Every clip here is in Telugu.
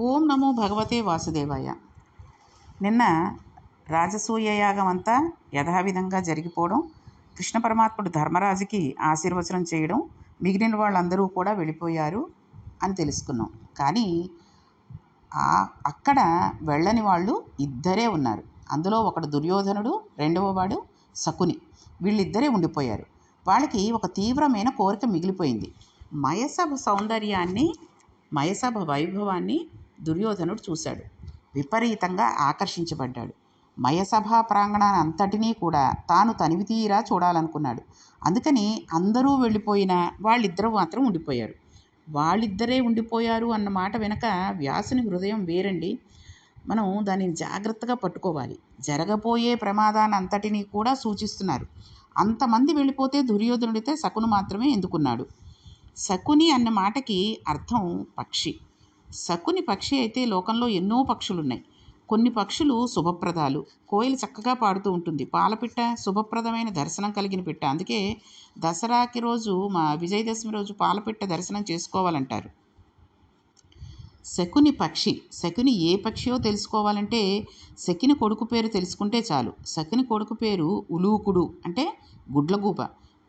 ఓం నమో భగవతే వాసుదేవాయ. నిన్న రాజసూయ యాగం అంతా యథావిధంగా జరిగిపోవడం కృష్ణ పరమాత్ముడు ధర్మరాజుకి ఆశీర్వచనం చేయడం మిగిలిన వాళ్ళందరూ కూడా వెళ్ళిపోయారు అని తెలుసుకున్నాం. కానీ ఆ- అక్కడ వెళ్ళని వాళ్ళు ఇద్దరే ఉన్నారు. అందులో ఒకడు దుర్యోధనుడు రెండవ వాడు శకుని. వీళ్ళిద్దరే ఉండిపోయారు. వాళ్ళకి ఒక తీవ్రమైన కోరిక మిగిలిపోయింది. మయసభ సౌందర్యాన్ని మయసభ వైభవాన్ని దుర్యోధనుడు చూశాడు. విపరీతంగా ఆకర్షించబడ్డాడు. మయసభా ప్రాంగణాన్ని అంతటినీ కూడా తాను తనివి తీరా చూడాలనుకున్నాడు. అందుకని అందరూ వెళ్ళిపోయినా వాళ్ళిద్దరూ మాత్రం ఉండిపోయారు. వాళ్ళిద్దరే ఉండిపోయారు అన్న మాట వెనక వ్యాసుని హృదయం వేరండి. మనం దానిని జాగ్రత్తగా పట్టుకోవాలి. జరగబోయే ప్రమాదాన్ని అంతటినీ కూడా సూచిస్తున్నారు. అంతమంది వెళ్ళిపోతే దుర్యోధనుడితే శకును మాత్రమే ఎందుకున్నాడు? శకుని అన్న మాటకి అర్థం పక్షి. శకుని పక్షి అయితే లోకంలో ఎన్నో పక్షులు ఉన్నాయి కొన్ని పక్షులు శుభప్రదాలు. కోయిలు చక్కగా పాడుతూ ఉంటుంది. పాలపిట్ట శుభప్రదమైన దర్శనం కలిగిన పిట్ట. అందుకే దసరాకి రోజు మా విజయదశమి రోజు పాలపిట్ట దర్శనం చేసుకోవాలంటారు. శకుని పక్షి. శకుని ఏ పక్షియో తెలుసుకోవాలంటే శకుని కొడుకు పేరు తెలుసుకుంటే చాలు. శకుని కొడుకు పేరు ఉలూకుడు అంటే గుడ్లగూబ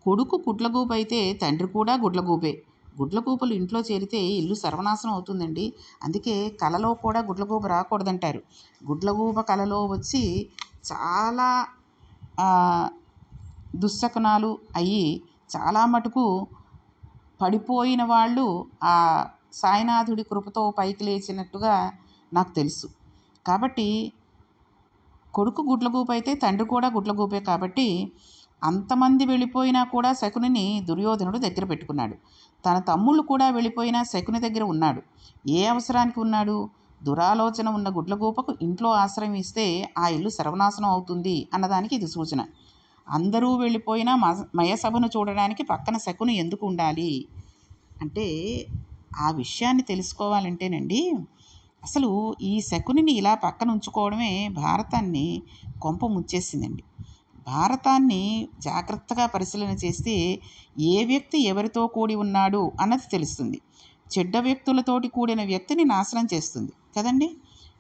కొడుకు గుడ్లగూబ అయితే తండ్రి కూడా గుడ్లగూబే గుడ్లగూబలు ఇంట్లో చేరితే ఇల్లు సర్వనాశనం అవుతుందండి. అందుకే కలలో కూడా గుడ్లగూబ రాకూడదంటారు. గుడ్లగూబ కలలో వచ్చి చాలా ఆ, దుశ్శకునాలు అయ్యి చాలా మటుకు పడిపోయిన వాళ్ళు ఆ సాయినాథుడి కృపతో పైకి లేచినట్టుగా నాకు తెలుసు. కాబట్టి కొడుకు గుడ్లగూప అయితే తండ్రి కూడా గుడ్లగూపే కాబట్టి అంతమంది వెళ్ళిపోయినా కూడా శకునిని దుర్యోధనుడు దగ్గర పెట్టుకున్నాడు. తన తమ్ముళ్ళు కూడా వెళ్ళిపోయినా శకుని దగ్గర ఉన్నాడు. ఏ అవసరానికి ఉన్నాడు? దురాలోచన ఉన్న గుడ్లగూపకు ఇంట్లో ఆశ్రయం ఇస్తే ఆ ఇల్లు సర్వనాశనం అవుతుంది అన్నదానికి ఇది సూచన. అందరూ వెళ్ళిపోయినా మ- మయసభను చూడడానికి పక్కన శకుని ఎందుకు ఉండాలి? అంటే ఆ విషయాన్ని తెలుసుకోవాలంటేనండి అసలు ఈ శకునిని ఇలా పక్కన ఉంచుకోవడమే భారతాన్ని కొంప ముంచేసిందండి భారతాన్ని జాగ్రత్తగా పరిశీలన చేస్తే ఏ వ్యక్తి ఎవరితో కూడి ఉన్నాడు అన్నది తెలుస్తుంది. చెడ్డ వ్యక్తులతోటి కూడిన వ్యక్తిని నాశనం చేస్తుంది. కదండి?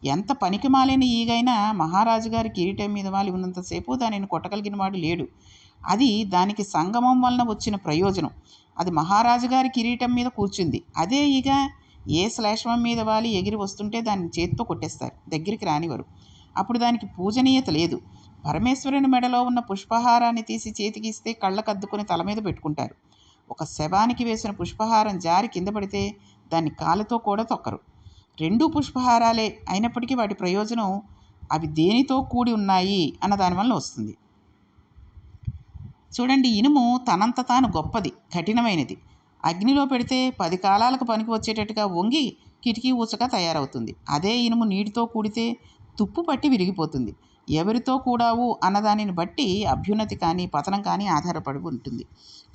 ఎంత పనికి మాలిన ఈగైనా మహారాజు గారి కిరీటం మీద వాలి ఉన్నంతసేపు దానిని కొట్టగలిగిన వాడు లేడు. అది దానికి సంగమం వలన వచ్చిన ప్రయోజనం. అది మహారాజు గారి కిరీటం మీద కూర్చుంది. అదే ఈగ ఏ శ్లేష్మం మీద వాలి ఎగిరి వస్తుంటే దాన్ని చేత్తో కొట్టేస్తారు. దగ్గరికి రానివారు అప్పుడు దానికి పూజనీయత లేదు. పరమేశ్వరుని మెడలో ఉన్న పుష్పహారాన్ని తీసి చేతికి ఇస్తే కళ్ళకద్దుకొని తల మీద పెట్టుకుంటారు. ఒక శవానికి వేసిన పుష్పహారం జారి కింద పడితే దాన్ని కాలుతో కూడా తొక్కరు. రెండూ పుష్పహారాలే. అయినప్పటికీ వాటి ప్రయోజనం అవి దేనితో కూడి ఉన్నాయి అన్న దానివల్ల వస్తుంది. చూడండి ఇనుము తనంత తాను గొప్పది కఠినమైనది. అగ్నిలో పెడితే పది కాలాలకు పనికి వచ్చేటట్టుగా వంగి కిటికీ ఊచగా తయారవుతుంది. అదే ఇనుము నీటితో కూడితే తుప్పు పట్టి విరిగిపోతుంది. ఎవరితో కూడావు అన్నదానిని బట్టి అభ్యున్నతి కానీ పతనం కానీ ఆధారపడి ఉంటుంది.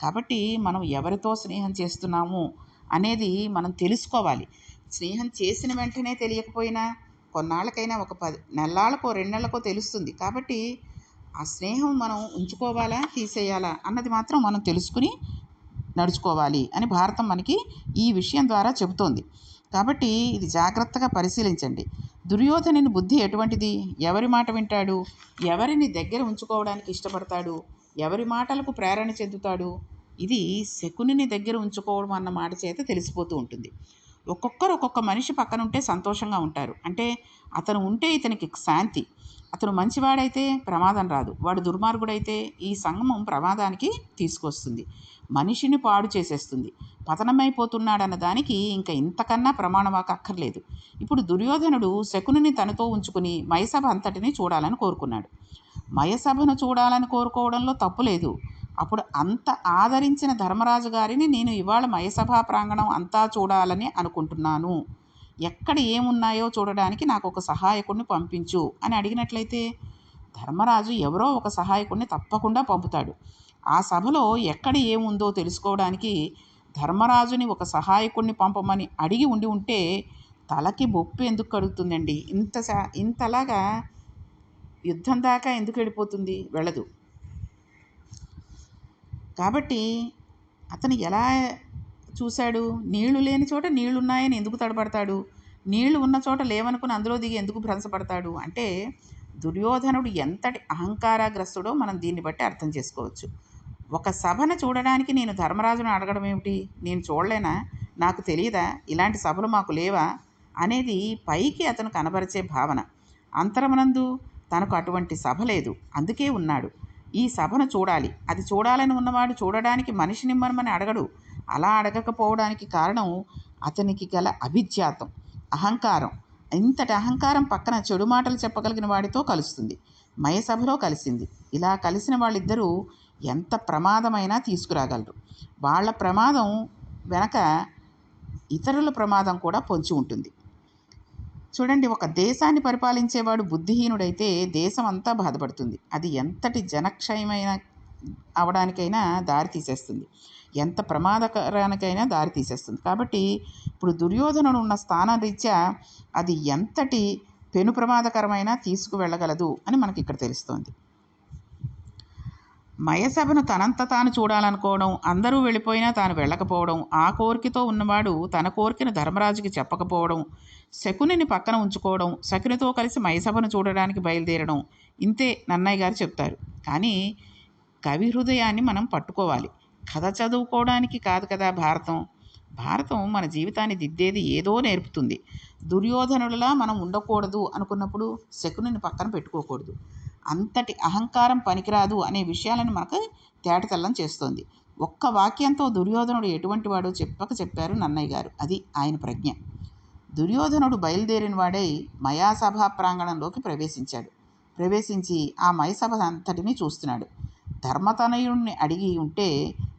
కాబట్టి మనం ఎవరితో స్నేహం చేస్తున్నాము అనేది మనం తెలుసుకోవాలి. స్నేహం చేసిన వెంటనే తెలియకపోయినా కొన్నాళ్ళకైనా ఒక పది నెలలకో రెండు నెలలకో తెలుస్తుంది. కాబట్టి ఆ స్నేహం మనం ఉంచుకోవాలా తీసేయాలా అన్నది మాత్రం మనం తెలుసుకుని నడుచుకోవాలి అని భారతం మనకి ఈ విషయం ద్వారా చెబుతోంది. కాబట్టి ఇది జాగ్రత్తగా పరిశీలించండి. దుర్యోధనుని బుద్ధి ఎటువంటిది? ఎవరి మాట వింటాడు? ఎవరిని దగ్గర ఉంచుకోవడానికి ఇష్టపడతాడు? ఎవరి మాటలకు ప్రేరణ చెందుతాడు? ఇది శకునిని దగ్గర ఉంచుకోవడం అన్న మాట చేత తెలిసిపోతూ ఉంటుంది. ఒక్కొక్కరు ఒక్కొక్క మనిషి పక్కన ఉంటే సంతోషంగా ఉంటారు. అంటే అతను ఉంటే ఇతనికి శాంతి. అతను మంచివాడైతే ప్రమాదం రాదు. వాడు దుర్మార్గుడైతే ఈ సంగమం ప్రమాదానికి తీసుకొస్తుంది. మనిషిని పాడు చేసేస్తుంది. పతనమైపోతున్నాడన్న దానికి ఇంకా ఇంతకన్నా ప్రమాణవాక అక్కర్లేదు. ఇప్పుడు దుర్యోధనుడు శకునిని తనతో ఉంచుకుని మయసభ అంతటిని చూడాలని కోరుకున్నాడు. మయసభను చూడాలని కోరుకోవడంలో తప్పు లేదు. అప్పుడు అంత ఆదరించిన ధర్మరాజు గారిని నేను ఇవాళ మయసభా ప్రాంగణం అంతా చూడాలని అనుకుంటున్నాను. ఎక్కడ ఏమున్నాయో చూడడానికి నాకు ఒక సహాయకుడిని పంపించు అని అడిగినట్లయితే ధర్మరాజు ఎవరో ఒక సహాయకుడిని తప్పకుండా పంపుతాడు. ఆ సభలో ఎక్కడ ఏముందో తెలుసుకోవడానికి ధర్మరాజుని ఒక సహాయకుడిని పంపమని అడిగి ఉండి ఉంటే తలకి బొప్పు ఎందుకు కడుగుతుందండి? ఇంత ఇంతలాగా యుద్ధం దాకా ఎందుకు వెళ్ళిపోతుంది? వెళ్ళదు. కాబట్టి అతను ఎలా చూశాడు? నీళ్ళు లేని చోట నీళ్ళున్నాయని ఎందుకు తడబడతాడు? నీళ్ళు ఉన్న చోట లేవనుకుని అందులో దిగి ఎందుకు భ్రంశపడతాడు? అంటే దుర్యోధనుడు ఎంతటి అహంకారాగ్రస్తుడో మనం దీన్ని బట్టి అర్థం చేసుకోవచ్చు. ఒక సభను చూడడానికి నేను ధర్మరాజును అడగడం ఏమిటి? నేను చూడలేనా? నాకు తెలియదా ఇలాంటి సభలు మాకు లేవా? అనేది పైకి అతను కనబరిచే భావన. అంతరమునందు తనకు అటువంటి సభ లేదు. అందుకే ఉన్నాడు. ఈ సభను చూడాలి. అది చూడాలని ఉన్నవాడు చూడడానికి మనిషి నిమ్మనమని అడగడు. అలా అడగకపోవడానికి కారణం అతనికి గల అభిజ్ఞాతం అహంకారం. ఇంతటి అహంకారం పక్కన చెడు మాటలు చెప్పగలిగిన వాడితో కలుస్తుంది. మయసభలో కలిసింది. ఇలా కలిసిన వాళ్ళిద్దరూ ఎంత ప్రమాదమైనా తీసుకురాగలరు. వాళ్ళ ప్రమాదం వెనక ఇతరుల ప్రమాదం కూడా పొంచి ఉంటుంది. చూడండి ఒక దేశాన్ని పరిపాలించేవాడు బుద్ధిహీనుడైతే దేశం అంతా బాధపడుతుంది. అది ఎంతటి జనక్షయమైన అవడానికైనా దారి తీసేస్తుంది. ఎంత ప్రమాదకరానికైనా దారి తీసేస్తుంది. కాబట్టి ఇప్పుడు దుర్యోధనుడు ఉన్న స్థానం రీత్యా అది ఎంతటి పెను ప్రమాదకరమైనా తీసుకువెళ్ళగలదు అని మనకి ఇక్కడ తెలుస్తోంది. మయసభను తనంత తాను చూడాలనుకోవడం అందరూ వెళ్ళిపోయినా తాను వెళ్ళకపోవడం ఆ కోరికతో ఉన్నవాడు తన కోరికను ధర్మరాజుకి చెప్పకపోవడం శకునిని పక్కన ఉంచుకోవడం శకునితో కలిసి మయసభను చూడడానికి బయలుదేరడం ఇంతే నన్నయ్య గారు చెప్తారు. కానీ కవి హృదయాన్ని మనం పట్టుకోవాలి. కథ చదువుకోవడానికి కాదు కదా భారతం. భారతం మన జీవితాన్ని దిద్దేది ఏదో నేర్పుతుంది. దుర్యోధనుడిలా మనం ఉండకూడదు అనుకున్నప్పుడు శకునిని పక్కన పెట్టుకోకూడదు. అంతటి అహంకారం పనికిరాదు అనే విషయాలను మనకు తేటతెల్లం చేస్తోంది. ఒక్క వాక్యంతో దుర్యోధనుడు ఎటువంటి వాడో చెప్పక చెప్పారు నన్నయ్య గారు. అది ఆయన ప్రజ్ఞ. దుర్యోధనుడు బయలుదేరిన వాడై మయాసభా ప్రాంగణంలోకి ప్రవేశించాడు. ప్రవేశించి ఆ మయసభ అంతటిని చూస్తున్నాడు. ధర్మతనయుడిని అడిగి ఉంటే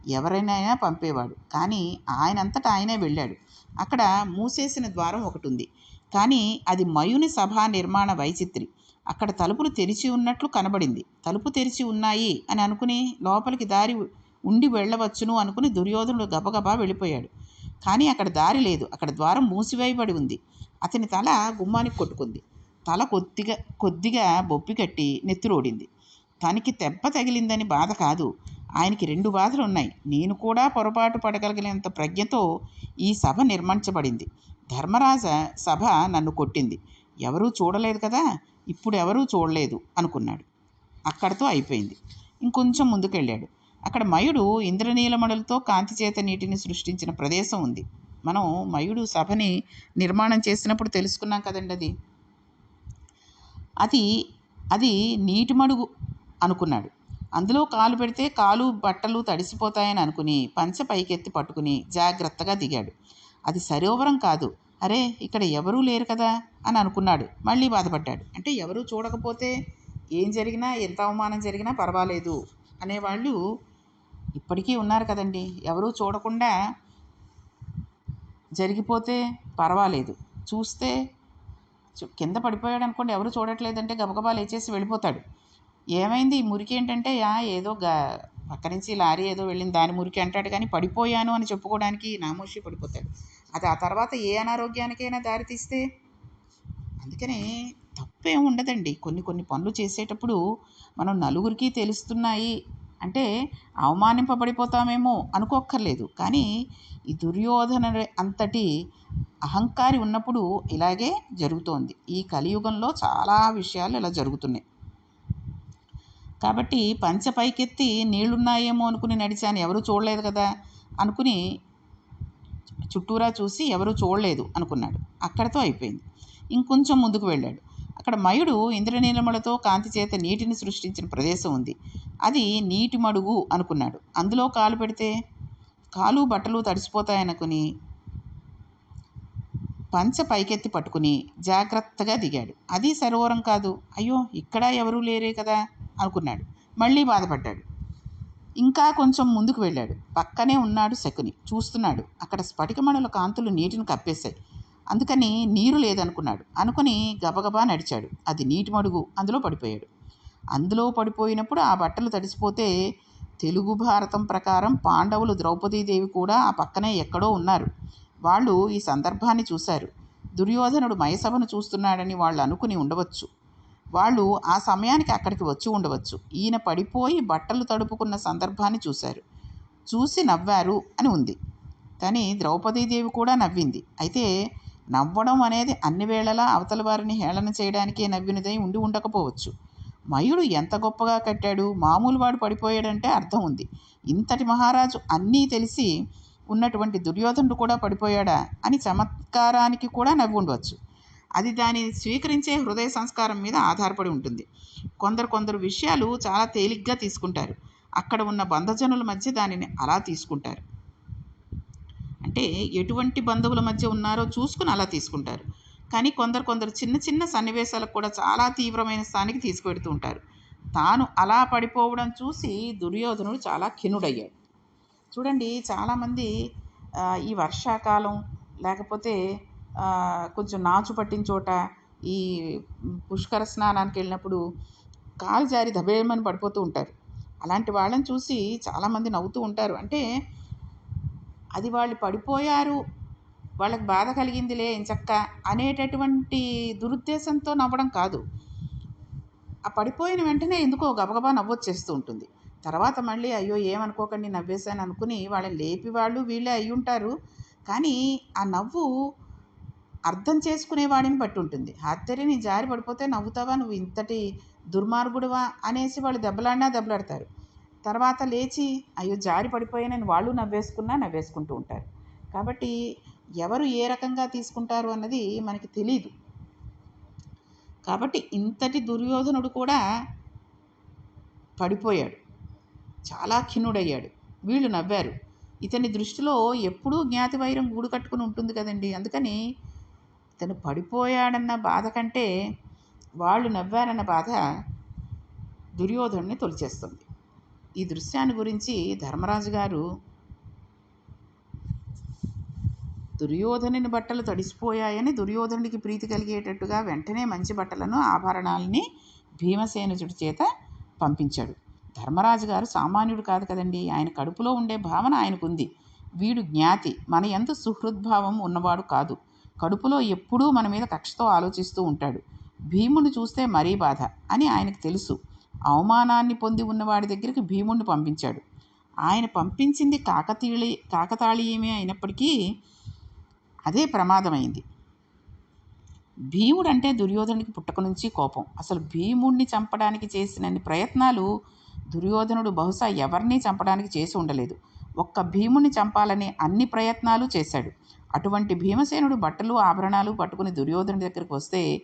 ఎవరైనా పంపేవాడు. కానీ ఆయనంతట ఆయనే వెళ్ళాడు. అక్కడ మూసేసిన ద్వారం ఒకటి ఉంది కానీ అది మయుని సభా నిర్మాణ వైచిత్రి. అక్కడ తలుపులు తెరిచి ఉన్నట్లు కనబడింది. తలుపు తెరిచి ఉన్నాయి అని అనుకుని లోపలికి దారి ఉండి వెళ్ళవచ్చును అనుకుని దుర్యోధనుడు గబగబా వెళ్ళిపోయాడు. కానీ అక్కడ దారి లేదు. అక్కడ ద్వారం మూసివేయబడి ఉంది. అతని తల గుమ్మానికి కొట్టుకుంది. తల కొద్దిగా కొద్దిగా బొప్పి కట్టి నెత్తురోడింది. తనకి దెబ్బ తగిలిందని బాధ కాదు. ఆయనకి రెండు బాధలు ఉన్నాయి. నేను కూడా పొరపాటు పడగలిగినంత ప్రజ్ఞతో ఈ సభ నిర్మించబడింది. ధర్మరాజ సభ నన్ను కొట్టింది. ఎవరూ చూడలేదు కదా? ఇప్పుడు ఎవరూ చూడలేదు అనుకున్నాడు. అక్కడితో అయిపోయింది. ఇంకొంచెం ముందుకెళ్ళాడు. అక్కడ మయుడు ఇంద్రనీలమణులతో కాంతి చేత నీటిని సృష్టించిన ప్రదేశం ఉంది. మనం మయుడు సభని నిర్మాణం చేసినప్పుడు తెలుసుకున్నాం కదండి అది అది అది నీటి మడుగు అనుకున్నాడు. అందులో కాలు పెడితే కాలు బట్టలు తడిసిపోతాయని అనుకుని పంచ పైకెత్తి పట్టుకుని జాగ్రత్తగా దిగాడు. అది సరోవరం కాదు. అరే ఇక్కడ ఎవరూ లేరు కదా అని అనుకున్నాడు. మళ్ళీ బాధపడ్డాడు. అంటే ఎవరూ చూడకపోతే ఏం జరిగినా ఎంత అవమానం జరిగినా పర్వాలేదు అనేవాళ్ళు ఇప్పటికీ ఉన్నారు కదండి. ఎవరూ చూడకుండా జరిగిపోతే పర్వాలేదు. చూస్తే చు- కింద పడిపోయాడు అనుకోండి. ఎవరు చూడట్లేదంటే గబగబా లేచేసి వెళ్ళిపోతాడు. ఏమైంది? ఈ మురికి ఏంటంటే యా ఏదో గా పక్క నుంచి లారీ ఏదో వెళ్ళింది దాని మురికి అంటాడు కానీ పడిపోయాను అని చెప్పుకోవడానికి నామోషి పడిపోతాడు. అది ఆ తర్వాత ఏ అనారోగ్యానికైనా దారితీస్తే అందుకనే తప్పేం ఉండదండి. కొన్ని కొన్ని పనులు చేసేటప్పుడు మనం నలుగురికి తెలుస్తున్నాయి. అంటే అవమానింపబడిపోతామేమో అనుకోక్కర్లేదు. కానీ ఈ దుర్యోధన అంతటి అహంకారి ఉన్నప్పుడు ఇలాగే జరుగుతోంది. ఈ కలియుగంలో చాలా విషయాలు ఇలా జరుగుతున్నాయి. కాబట్టి పంచ పైకెత్తి నీళ్ళున్నాయేమో అనుకుని నడిచాను. ఎవరు చూడలేదు కదా? అనుకుని చుట్టూరా చూసి ఎవరూ చూడలేదు అనుకున్నాడు. అక్కడితో అయిపోయింది. ఇంకొంచెం ముందుకు వెళ్ళాడు. అక్కడ మయుడు ఇంద్రనీలములతో కాంతి చేత నీటిని సృష్టించిన ప్రదేశం ఉంది. అది నీటి మడుగు అనుకున్నాడు. అందులో కాలు పెడితే? కాలు బట్టలు తడిసిపోతాయనుకుని పంచ పైకెత్తి పట్టుకుని జాగ్రత్తగా దిగాడు. అది సరోవరం కాదు. అయ్యో ఇక్కడ ఎవరూ లేరే కదా? అనుకున్నాడు. మళ్ళీ బాధపడ్డాడు. ఇంకా కొంచెం ముందుకు వెళ్ళాడు. పక్కనే ఉన్నాడు శకుని. చూస్తున్నాడు. అక్కడ స్ఫటికమణుల కాంతులు నీటిని కప్పేశాయి. అందుకని నీరు లేదనుకున్నాడు. అనుకుని గబగబా నడిచాడు. అది నీటి మడుగు. అందులో పడిపోయాడు. అందులో పడిపోయినప్పుడు ఆ బట్టలు తడిసిపోతే తెలుగు భారతం ప్రకారం పాండవులు ద్రౌపదీదేవి కూడా ఆ పక్కనే ఎక్కడో ఉన్నారు. వాళ్ళు ఈ సందర్భాన్ని చూశారు. దుర్యోధనుడు మయసభను చూస్తున్నాడని వాళ్ళు అనుకుని ఉండవచ్చు. వాళ్ళు ఆ సమయానికి అక్కడికి వచ్చి ఉండవచ్చు. ఈయన పడిపోయి బట్టలు తడుపుకున్న సందర్భాన్ని చూశారు. చూసి నవ్వారు అని ఉంది. కానీ ద్రౌపదీదేవి కూడా నవ్వింది. అయితే నవ్వడం అనేది అన్ని వేళలా అవతల వారిని హేళన చేయడానికే నవ్వినదై ఉండి ఉండకపోవచ్చు. మయుడు ఎంత గొప్పగా కట్టాడు? మామూలు వాడు పడిపోయాడంటే అర్థం ఉంది. ఇంతటి మహారాజు అన్నీ తెలిసి ఉన్నటువంటి దుర్యోధనుడు కూడా పడిపోయాడా? అని చమత్కారానికి కూడా నవ్వి ఉండవచ్చు అది దానిని స్వీకరించే హృదయ సంస్కారం మీద ఆధారపడి ఉంటుంది. కొందరు కొందరు విషయాలు చాలా తేలిగ్గా తీసుకుంటారు. అక్కడ ఉన్న బంధజనుల మధ్య దానిని అలా తీసుకుంటారు. అంటే ఎటువంటి బంధువుల మధ్య ఉన్నారో చూసుకుని అలా తీసుకుంటారు. కానీ కొందరు కొందరు చిన్న చిన్న సన్నివేశాలకు కూడా చాలా తీవ్రమైన స్థానికి తీసుకువెడుతూ ఉంటారు. తాను అలా పడిపోవడం చూసి దుర్యోధనుడు చాలా ఖిన్నుడయ్యాడు చూడండి చాలామంది ఈ వర్షాకాలం లేకపోతే కొంచెం నాచు పట్టిన చోట ఈ పుష్కర స్నానానికి వెళ్ళినప్పుడు కాలు జారి దబేమని పడిపోతూ ఉంటారు. అలాంటి వాళ్ళని చూసి చాలామంది నవ్వుతూ ఉంటారు. అంటే అది వాళ్ళు పడిపోయారు వాళ్ళకి బాధ కలిగిందిలే ఇంచక్క అనేటటువంటి దురుద్దేశంతో నవ్వడం కాదు. ఆ పడిపోయిన వెంటనే ఎందుకో గబగబా నవ్వొచ్చేస్తూ ఉంటుంది. తర్వాత మళ్ళీ అయ్యో ఏమనుకోకండి నవ్వేశాను అనుకుని వాళ్ళని లేపి వాళ్ళు వీళ్ళే అయ్యి ఉంటారు కానీ ఆ నవ్వు అర్థం చేసుకునేవాడిని బట్టి ఉంటుంది. హత్తరి నీ జారి పడిపోతే నవ్వుతావా? నువ్వు ఇంతటి దుర్మార్గుడువా? అనేసి వాళ్ళు దెబ్బలాడినా దెబ్బలాడతారు. తర్వాత లేచి అయ్యో జారి పడిపోయానని వాళ్ళు నవ్వేసుకున్నా నవ్వేసుకుంటూ ఉంటారు. కాబట్టి ఎవరు ఏ రకంగా తీసుకుంటారు అన్నది మనకి తెలియదు కాబట్టి ఇంతటి దుర్యోధనుడు కూడా పడిపోయాడు. చాలా ఖిన్నుడయ్యాడు. వీళ్ళు నవ్వారు. ఇతని దృష్టిలో ఎప్పుడూ జ్ఞాతి వైరం గూడు కట్టుకుని ఉంటుంది కదండి. అందుకని తను పడిపోయాడన్న బాధ కంటే వాళ్ళు నవ్వారన్న బాధ దుర్యోధనుని తొలిచేస్తుంది. ఈ దృశ్యాన్ని గురించి ధర్మరాజు గారు దుర్యోధనుని బట్టలు తడిసిపోయాయని దుర్యోధనుడికి ప్రీతి కలిగేటట్టుగా వెంటనే మంచి బట్టలను ఆభరణాలని భీమసేనుజుడి చేత పంపించాడు. ధర్మరాజు గారు సామాన్యుడు కాదు కదండి. ఆయన కడుపులో ఉండే భావన ఆయనకుంది. వీడు జ్ఞాతి. మన ఎంత సుహృద్భావం ఉన్నవాడు కాదు. కడుపులో ఎప్పుడూ మన మీద కక్షతో ఆలోచిస్తూ ఉంటాడు. భీముని చూస్తే మరీ బాధ అని ఆయనకు తెలుసు. అవమానాన్ని పొంది ఉన్నవాడి దగ్గరికి భీముణ్ణి పంపించాడు. ఆయన పంపించింది కాకతీళి కాకతాళీయమే అయినప్పటికీ అదే ప్రమాదమైంది. భీముడంటే దుర్యోధనుడికి పుట్టక నుంచి కోపం. అసలు భీముణ్ణి చంపడానికి చేసినన్ని ప్రయత్నాలు దుర్యోధనుడు బహుశా ఎవరిని చంపడానికి చేసి ఉండలేదు. ఒక్క భీముణ్ణి చంపాలని అన్ని ప్రయత్నాలు చేశాడు. అటువంటి భీమసేనుడు బట్టలు ఆభరణాలు పట్టుకుని దుర్యోధనుడి దగ్గరికి వస్తే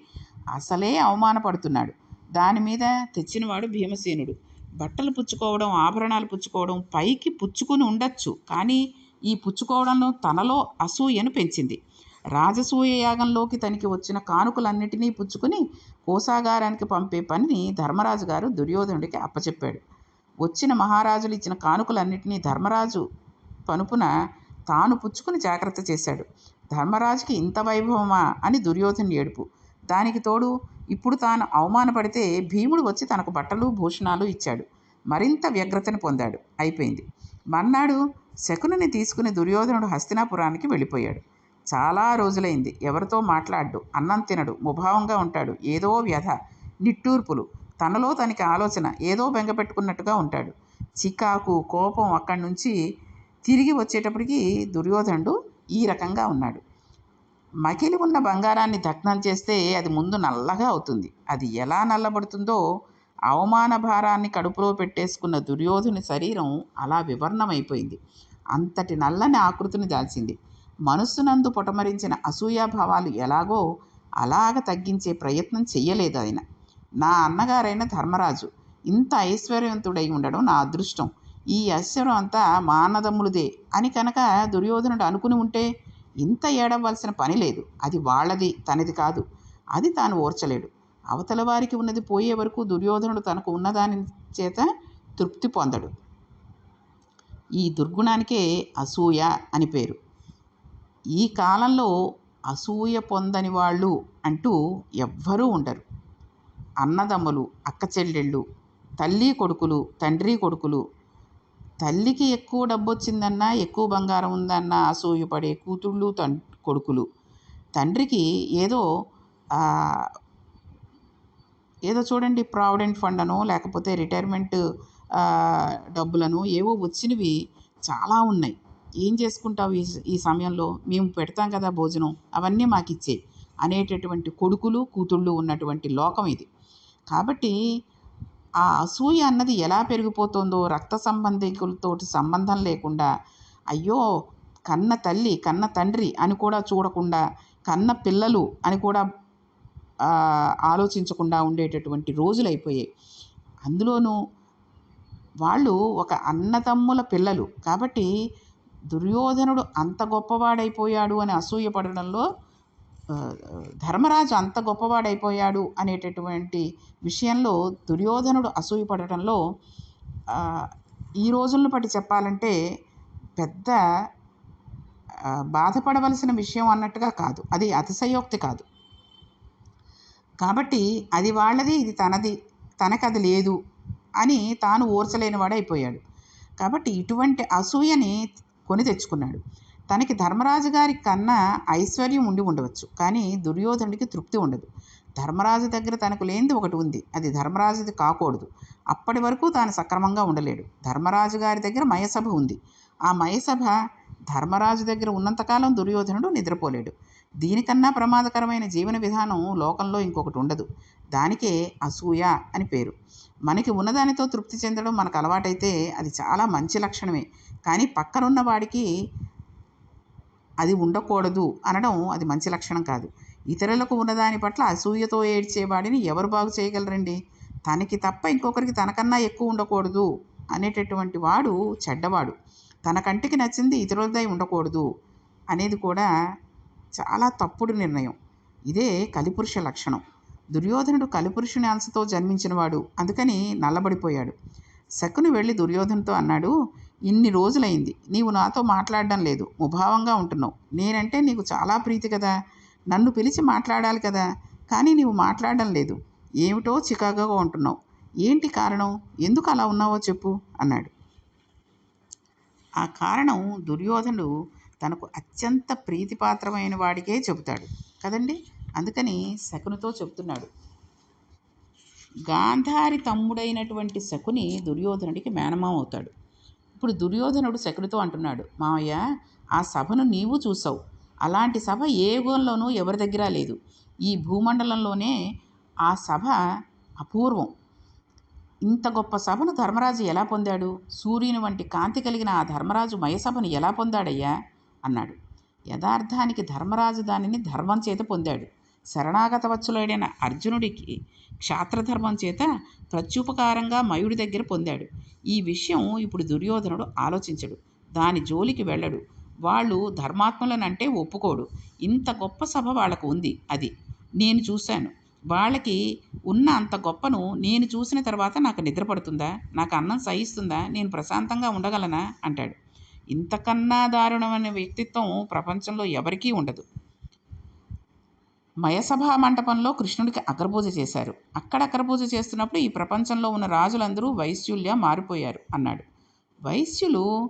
అసలే అవమానపడుతున్నాడు. దాని మీద తెచ్చినవాడు భీమసేనుడు. బట్టలు పుచ్చుకోవడం ఆభరణాలు పుచ్చుకోవడం పైకి పుచ్చుకుని ఉండొచ్చు కానీ ఈ పుచ్చుకోవడంలో తనలో అసూయను పెంచింది. రాజసూయ యాగంలోకి తనకి వచ్చిన కానుకలన్నిటినీ పుచ్చుకుని కోసాగారానికి పంపే పనిని ధర్మరాజు గారు దుర్యోధనుడికి అప్పచెప్పాడు. వచ్చిన మహారాజులు ఇచ్చిన కానుకలన్నిటినీ ధర్మరాజు పనుపున తాను పుచ్చుకుని జాగ్రత్త చేశాడు. ధర్మరాజుకి ఇంత వైభవమా? అని దుర్యోధను ఏడుపు. దానికి తోడు ఇప్పుడు తాను అవమానపడితే భీముడు వచ్చి తనకు బట్టలు భూషణాలు ఇచ్చాడు. మరింత వ్యగ్రతను పొందాడు. అయిపోయింది. మర్నాడు శకునుని తీసుకుని దుర్యోధనుడు హస్తినాపురానికి వెళ్ళిపోయాడు. చాలా రోజులైంది. ఎవరితో మాట్లాడు అన్నం తినడు. ముభావంగా ఉంటాడు. ఏదో వ్యధ. నిట్టూర్పులు. తనలో తనకి ఆలోచన. ఏదో బెంగపెట్టుకున్నట్టుగా ఉంటాడు. చికాకు కోపం అక్కడి నుంచి తిరిగి వచ్చేటప్పటికి దుర్యోధనుడు ఈ రకంగా ఉన్నాడు. మకిలి ఉన్న బంగారాన్ని దగ్నం చేస్తే అది ముందు నల్లగా అవుతుంది. అది ఎలా నల్లబడుతుందో అవమాన భారాన్ని కడుపులో పెట్టేసుకున్న దుర్యోధుని శరీరం అలా వివర్ణమైపోయింది. అంతటి నల్లని ఆకృతిని దాల్చింది. మనస్సునందు పొటమరించిన అసూయాభావాలు ఎలాగో అలాగ తగ్గించే ప్రయత్నం చెయ్యలేదు ఆయన. నా అన్నగారైన ధర్మరాజు ఇంత ఐశ్వర్యవంతుడై ఉండడం నా అదృష్టం. ఈ ఐశ్వర్యం అంతా మా అన్నదమ్ములదే అని కనుక దుర్యోధనుడు అనుకుని ఉంటే ఇంత ఏడవలసిన పని లేదు. అది వాళ్ళది తనది కాదు. అది తాను ఓర్చలేడు. అవతల వారికి ఉన్నది పోయే వరకు దుర్యోధనుడు తనకు ఉన్నదాని చేత తృప్తి పొందడు. ఈ దుర్గుణానికే అసూయ అని పేరు. ఈ కాలంలో అసూయ పొందని వాళ్ళు అంటూ ఎవ్వరూ ఉండరు. అన్నదమ్ములు అక్క చెల్లెళ్ళు తల్లి కొడుకులు తండ్రి కొడుకులు తల్లికి ఎక్కువ డబ్బు వచ్చిందన్నా ఎక్కువ బంగారం ఉందన్నా అసూయపడే కూతుళ్ళు తన్ కొడుకులు. తండ్రికి ఏదో ఏదో చూడండి ప్రావిడెంట్ ఫండ్ అనో లేకపోతే రిటైర్మెంట్ డబ్బులను ఏవో వచ్చినవి చాలా ఉన్నాయి. ఏం చేసుకుంటావు ఈ ఈ సమయంలో? మేము పెడతాం కదా భోజనం అవన్నీ మాకు ఇచ్చే అనేటటువంటి కొడుకులు కూతుళ్ళు ఉన్నటువంటి లోకం ఇది. కాబట్టి ఆ అసూయ అన్నది ఎలా పెరిగిపోతుందో రక్త సంబంధికులతో సంబంధం లేకుండా అయ్యో కన్న తల్లి కన్న తండ్రి అని కూడా చూడకుండా కన్న పిల్లలు అని కూడా ఆలోచించకుండా ఉండేటటువంటి రోజులు అయిపోయాయి. అందులోనూ వాళ్ళు ఒక అన్నదమ్ముల పిల్లలు కాబట్టి దుర్యోధనుడు అంత గొప్పవాడైపోయాడు అని అసూయపడడంలో పడడంలో ధర్మరాజు అంత గొప్పవాడైపోయాడు అనేటటువంటి విషయంలో దుర్యోధనుడు అసూయపడటంలో ఈ రోజులను బట్టి చెప్పాలంటే పెద్ద బాధపడవలసిన విషయం అన్నట్టుగా కాదు. అది అతిశయోక్తి కాదు. కాబట్టి అది వాళ్ళది ఇది తనది తనకది లేదు అని తాను ఓర్చలేని వాడైపోయాడు కాబట్టి ఇటువంటి అసూయని కొని తెచ్చుకున్నాడు. తనకి ధర్మరాజు గారి కన్నా ఐశ్వర్యం ఉండి ఉండవచ్చు. కానీ దుర్యోధనుడికి తృప్తి ఉండదు. ధర్మరాజు దగ్గర తనకు లేనిది ఒకటి ఉంది. అది ధర్మరాజుది కాకూడదు. అప్పటి వరకు తాను సక్రమంగా ఉండలేడు. ధర్మరాజు గారి దగ్గర మయసభ ఉంది. ఆ మయసభ ధర్మరాజు దగ్గర ఉన్నంతకాలం దుర్యోధనుడు నిద్రపోలేడు. దీనికన్నా ప్రమాదకరమైన జీవన విధానం లోకంలో ఇంకొకటి ఉండదు. దానికే అసూయ అని పేరు. మనకి ఉన్నదానితో తృప్తి చెందడం మనకు అలవాటైతే అది చాలా మంచి లక్షణమే. కానీ పక్కనున్న వాడికి అది ఉండకూడదు అనడం అది మంచి లక్షణం కాదు. ఇతరులకు ఉన్నదాని పట్ల అసూయతో ఏడ్చేవాడిని ఎవరు బాగు చేయగలరండి? తనకి తప్ప ఇంకొకరికి తనకన్నా ఎక్కువ ఉండకూడదు అనేటటువంటి వాడు చెడ్డవాడు. తన కంటికి నచ్చింది ఇతరులదై ఉండకూడదు అనేది కూడా చాలా తప్పుడు నిర్ణయం. ఇదే కలిపురుష లక్షణం. దుర్యోధనుడు కలిపురుషుని అంశతో జన్మించినవాడు. అందుకని నల్లబడిపోయాడు. శకుని వెళ్ళి దుర్యోధనుతో అన్నాడు ఇన్ని రోజులైంది. నీవు నాతో మాట్లాడడం లేదు. ముభావంగా ఉంటున్నావు. నేనంటే నీకు చాలా ప్రీతి కదా. నన్ను పిలిచి మాట్లాడాలి కదా. కానీ నీవు మాట్లాడడం లేదు. ఏమిటో చికాగోగా ఉంటున్నావు. ఏంటి కారణం? ఎందుకు అలా ఉన్నావో చెప్పు అన్నాడు. ఆ కారణం దుర్యోధనుడు తనకు అత్యంత ప్రీతిపాత్రమైన వాడికే చెబుతాడు కదండి? అందుకని శకునితో చెప్తున్నాడు గాంధారి తమ్ముడైనటువంటి శకుని దుర్యోధనుడికి మేనమామ అవుతాడు ఇప్పుడు దుర్యోధనుడు శకునితో అంటున్నాడు మావయ్య ఆ సభను నీవు చూసావు. అలాంటి సభ ఏ యుగంలోనూ ఎవరి దగ్గర లేదు. ఈ భూమండలంలోనే ఆ సభ అపూర్వం. ఇంత గొప్ప సభను ధర్మరాజు ఎలా పొందాడు? సూర్యుని వంటి కాంతి కలిగిన ఆ ధర్మరాజు మయసభను ఎలా పొందాడయ్యా? అన్నాడు. యథార్థానికి ధర్మరాజు దానిని ధర్మం చేత పొందాడు. శరణాగత వచ్చులైన అర్జునుడికి క్షాత్రధర్మం చేత ప్రత్యుపకారంగా మయుడి దగ్గర పొందాడు. ఈ విషయం ఇప్పుడు దుర్యోధనుడు ఆలోచించడు. దాని జోలికి వెళ్ళడు. వాళ్ళు ధర్మాత్ములనంటే ఒప్పుకోడు. ఇంత గొప్ప సభ వాళ్ళకు ఉంది అది. నేను చూశాను. వాళ్ళకి ఉన్న అంత గొప్పను నేను చూసిన తర్వాత నాకు నిద్రపడుతుందా నాకు అన్నం సహిస్తుందా? నేను ప్రశాంతంగా ఉండగలనా? అంటాడు. ఇంతకన్నా దారుణమైన వ్యక్తిత్వం ప్రపంచంలో ఎవరికీ ఉండదు. మయసభా మంటపంలో కృష్ణుడికి అగ్రపూజ చేశారు. అక్కడ అగ్రపూజ చేస్తున్నప్పుడు ఈ ప్రపంచంలో ఉన్న రాజులందరూ వైశ్యుల్య మారిపోయారు అన్నాడు. వైశ్యులు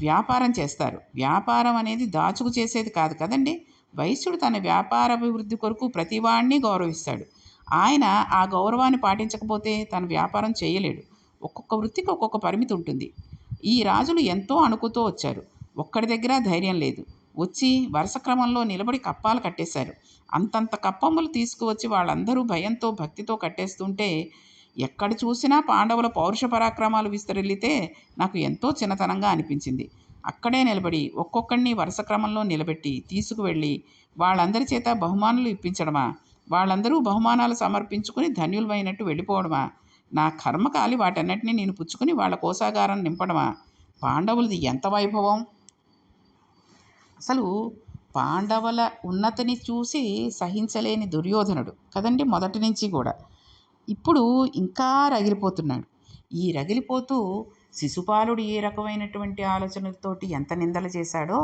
వ్యాపారం చేస్తారు. వ్యాపారం అనేది దాచుకు చేసేది కాదు కదండి? వైశ్యుడు తన వ్యాపార అభివృద్ధి కొరకు ప్రతివాడిని గౌరవిస్తాడు. ఆయన ఆ గౌరవాన్ని పాటించకపోతే తన వ్యాపారం చేయలేడు. ఒక్కొక్క వృత్తికి ఒక్కొక్క పరిమితి ఉంటుంది. ఈ రాజులు ఎంతో అణుకుతూ వచ్చారు. ఒక్కడి దగ్గర ధైర్యం లేదు. వచ్చి వరుస క్రమంలో నిలబడి కప్పాలు కట్టేశారు. అంతంత కప్పములు తీసుకువచ్చి వాళ్ళందరూ భయంతో భక్తితో కట్టేస్తుంటే ఎక్కడ చూసినా పాండవుల పౌరుష పరాక్రమాలు విస్తరిల్లితే నాకు ఎంతో చిన్నతనంగా అనిపించింది. అక్కడే నిలబడి ఒక్కొక్కడిని వరుస క్రమంలో నిలబెట్టి తీసుకువెళ్ళి వాళ్ళందరి చేత బహుమానులు ఇప్పించడమా? వాళ్ళందరూ బహుమానాలు సమర్పించుకుని ధన్యులమైనట్టు వెళ్ళిపోవడమా? నా కర్మకాలి వాటన్నిటిని నేను పుచ్చుకుని వాళ్ళ కోసాగారం నింపడమా? పాండవులది ఎంత వైభవం! అసలు పాండవుల ఉన్నతిని చూసి సహించలేని దుర్యోధనుడు కదండి మొదటి నుంచి కూడా. ఇప్పుడు ఇంకా రగిలిపోతున్నాడు. ఈ రగిలిపోతూ శిశుపాలుడు ఏ రకమైనటువంటి ఆలోచనలతోటి ఎంత నిందలు చేశాడో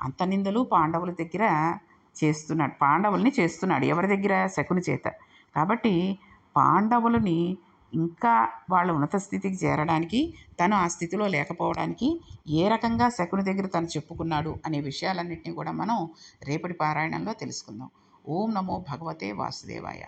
అంత నిందలు పాండవుల దగ్గర చేస్తున్నాడు పాండవుల్ని చేస్తున్నాడు. ఎవరి దగ్గర? శకుని చేత. కాబట్టి పాండవులని ఇంకా వాళ్ళ ఉన్నత స్థితికి చేరడానికి తను ఆ స్థితిలో లేకపోవడానికి ఏ రకంగా శకుని దగ్గర తను చెప్పుకున్నాడు అనే విషయాలన్నింటినీ కూడా మనం రేపటి పారాయణంలో తెలుసుకుందాం. ఓం నమో భగవతే వాసుదేవాయ.